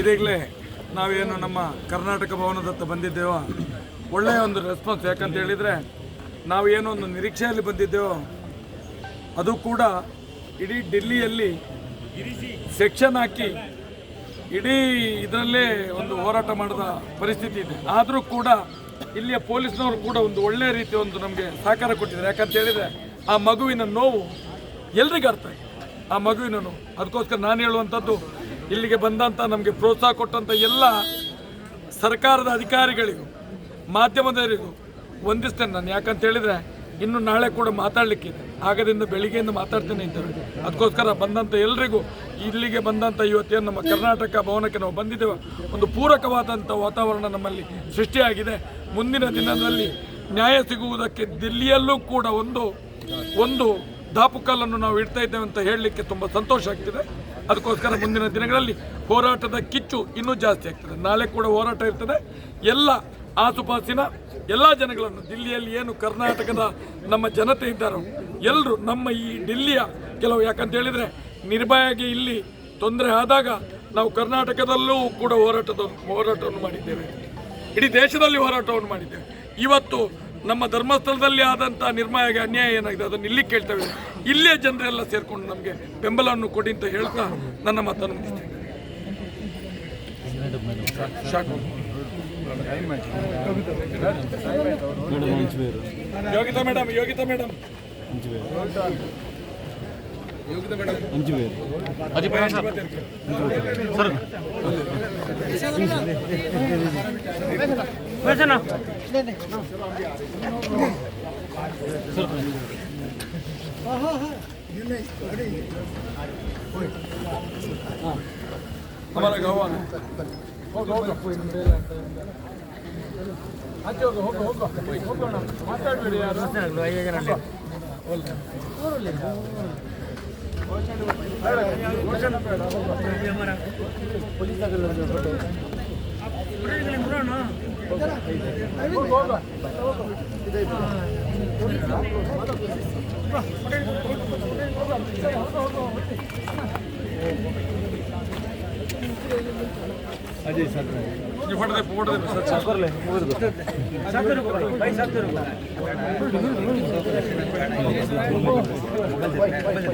ಇದೀಗಲೇ ನಾವೇನು ನಮ್ಮ ಕರ್ನಾಟಕ ಭವನದತ್ತ ಬಂದಿದ್ದೇವೋ, ಒಳ್ಳೆಯ ಒಂದು ರೆಸ್ಪಾನ್ಸ್ ಯಾಕಂತ ಹೇಳಿದರೆ, ನಾವು ಏನೋ ಒಂದು ನಿರೀಕ್ಷೆಯಲ್ಲಿ ಬಂದಿದ್ದೇವೋ, ಅದು ಕೂಡ ಇಡೀ ಡೆಲ್ಲಿಯಲ್ಲಿ ಸೆಕ್ಷನ್ ಹಾಕಿ ಇಡೀ ಇದರಲ್ಲೇ ಒಂದು ಹೋರಾಟ ಮಾಡಿದ ಪರಿಸ್ಥಿತಿ ಇದೆ. ಆದರೂ ಕೂಡ ಇಲ್ಲಿಯ ಪೊಲೀಸ್ನವರು ಕೂಡ ಒಂದು ಒಳ್ಳೆಯ ರೀತಿಯ ಒಂದು ನಮಗೆ ಸಹಕಾರ ಕೊಟ್ಟಿದ್ದಾರೆ. ಯಾಕಂತ ಹೇಳಿದರೆ, ಆ ಮಗುವಿನ ನೋವು ಎಲ್ರಿಗೂ ಅರ್ಥ ಆ ಮಗುವಿನ ನೋವು. ಅದಕ್ಕೋಸ್ಕರ ನಾನು ಹೇಳುವಂಥದ್ದು ಇಲ್ಲಿಗೆ ಬಂದಂಥ ನಮಗೆ ಪ್ರೋತ್ಸಾಹ ಕೊಟ್ಟಂಥ ಎಲ್ಲ ಸರ್ಕಾರದ ಅಧಿಕಾರಿಗಳಿಗೂ, ಮಾಧ್ಯಮದವರಿಗೂ ವಂದಿಸ್ತೇನೆ ನಾನು ಯಾಕಂತ ಹೇಳಿದ್ರೆ ಇನ್ನು ನಾಳೆ ಕೂಡ ಮಾತಾಡಲಿಕ್ಕಿದೆ ಆಗದಿಂದ ಬೆಳಿಗ್ಗೆಯಿಂದ ಮಾತಾಡ್ತೇನೆ ಇದ್ದೇವೆ ಅದಕ್ಕೋಸ್ಕರ ಬಂದಂಥ ಎಲ್ರಿಗೂ ಇಲ್ಲಿಗೆ ಬಂದಂಥ ಇವತ್ತೇನು ನಮ್ಮ ಕರ್ನಾಟಕ ಭವನಕ್ಕೆ ನಾವು ಬಂದಿದ್ದೇವೆ. ಒಂದು ಪೂರಕವಾದಂಥ ವಾತಾವರಣ ನಮ್ಮಲ್ಲಿ ಸೃಷ್ಟಿಯಾಗಿದೆ. ಮುಂದಿನ ದಿನದಲ್ಲಿ ನ್ಯಾಯ ಸಿಗುವುದಕ್ಕೆ ದಿಲ್ಲಿಯಲ್ಲೂ ಕೂಡ ಒಂದು ಒಂದು ದಾಪುಕಲ್ಲನ್ನು ನಾವು ಇಡ್ತಾ ಇದ್ದೇವೆ ಅಂತ ಹೇಳಲಿಕ್ಕೆ ತುಂಬ ಸಂತೋಷ ಆಗ್ತಿದೆ. ಅದಕ್ಕೋಸ್ಕರ ಮುಂದಿನ ದಿನಗಳಲ್ಲಿ ಹೋರಾಟದ ಕಿಚ್ಚು ಇನ್ನೂ ಜಾಸ್ತಿ ಆಗ್ತದೆ. ನಾಳೆ ಕೂಡ ಹೋರಾಟ ಇರ್ತದೆ. ಎಲ್ಲ ಆಸುಪಾಸಿನ ಎಲ್ಲ ಜನಗಳನ್ನು, ದಿಲ್ಲಿಯಲ್ಲಿ ಏನು ಕರ್ನಾಟಕದ ನಮ್ಮ ಜನತೆ ಇದ್ದಾರೋ ಎಲ್ಲರೂ ನಮ್ಮ ಈ ಡಿಲ್ಲಿಯ ಕೆಲವು, ಯಾಕಂತ ಹೇಳಿದರೆ ನಿರ್ಭಯಾಗಿ ಇಲ್ಲಿ ತೊಂದರೆ ಆದಾಗ ನಾವು ಕರ್ನಾಟಕದಲ್ಲೂ ಕೂಡ ಹೋರಾಟದ, ಹೋರಾಟವನ್ನು ಮಾಡಿದ್ದೇವೆ. ಇಡೀ ದೇಶದಲ್ಲಿ ಹೋರಾಟವನ್ನು ಮಾಡಿದ್ದೇವೆ. ಇವತ್ತು ನಮ್ಮ ಧರ್ಮಸ್ಥಳದಲ್ಲಿ ಆದಂಥ ನಿರ್ಮಾಯಗೆ ಅನ್ಯಾಯ ಏನಾಗಿದೆ ಅದನ್ನು ಇಲ್ಲಿ ಕೇಳ್ತೇವೆ ಇಲ್ಲೇ ಜನರೆಲ್ಲ ಸೇರಿಕೊಂಡು ನಮಗೆ ಬೆಂಬಲವನ್ನು ಕೊಡಿ ಅಂತ ಹೇಳ್ತಾ ನನ್ನ ಮಾತನ್ನು ಮುಗಿಸ್ತೇನೆ. Yogita madam Yogita madam Yogita madam हमारा गाँव आना ಹೋಗು ಹೋಗು ಆಚೆ ಹೋಗು ಹೋಗು ಹೋಗು ಹೋಗೋಣ ಮಾತಾಡಬೇಡಿ ಯಾರು ಘೋಷಣೆ ಬೇಡ ಹೋಗು ಹೋಗು ಈ ಫೋಟೋ ದೆ ಫೋಟೋ ದೆ ಸರ್